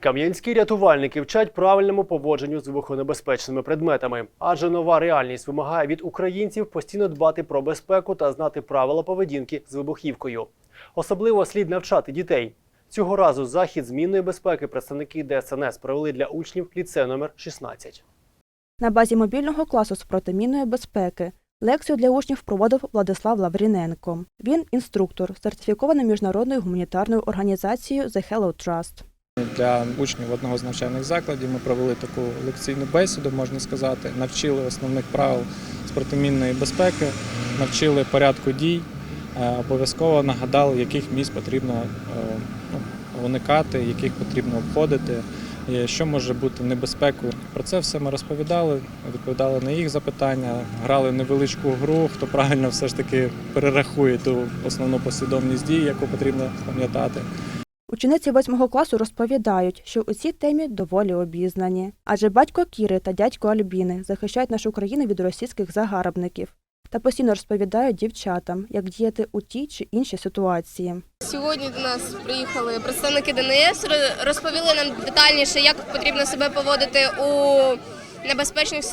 Кам'янські рятувальники вчать правильному поводженню з вибухонебезпечними предметами, адже нова реальність вимагає від українців постійно дбати про безпеку та знати правила поведінки з вибухівкою. Особливо слід навчати дітей. Цього разу захід змінної безпеки представники ДСНС провели для учнів ліцею номер 16. На базі мобільного класу з протимінної безпеки лекцію для учнів проводив Владислав Лавріненко. Він інструктор, сертифікований міжнародною гуманітарною організацією The Hello Trust. Для учнів одного з навчальних закладів ми провели таку лекційну бесіду, можна сказати, навчили основних правил протимінної безпеки, навчили порядку дій, е, обов'язково нагадали, яких місць потрібно е, ну, уникати, яких потрібно обходити, що може бути небезпекою. Про це все ми розповідали, відповідали на їх запитання, грали невеличку гру, хто правильно все ж таки перерахує ту основну послідовність дій, яку потрібно пам'ятати. Учениці восьмого класу розповідають, що у цій темі доволі обізнані, адже батько Кіри та дядько Альбіни захищають нашу країну від російських загарбників та постійно розповідають дівчатам, як діяти у тій чи іншій ситуації. Сьогодні до нас приїхали представники ДНС, розповіли нам детальніше, як потрібно себе поводити у небезпечних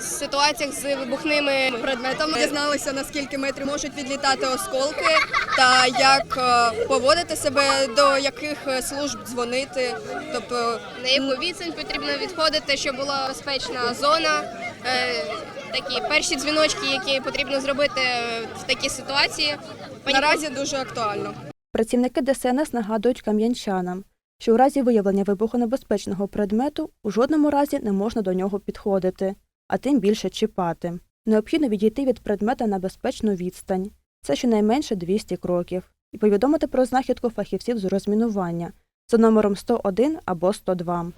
ситуаціях з вибухними предметом дізналися, наскільки метрів можуть відлітати осколки, та як е, поводити себе, до яких е, служб дзвонити. Тобто на яку відстань потрібно відходити, щоб була безпечна зона. Е, Такі перші дзвіночки, які потрібно зробити в такій ситуації. наразі дуже актуально. Працівники ДСНС нагадують кам'янчанам, що у разі виявлення вибухонебезпечного предмету у жодному разі не можна до нього підходити, а тим більше чіпати. Необхідно відійти від предмета на безпечну відстань. Це щонайменше 200 кроків, і повідомити про знахідку фахівців з розмінування за номером 101 або 102.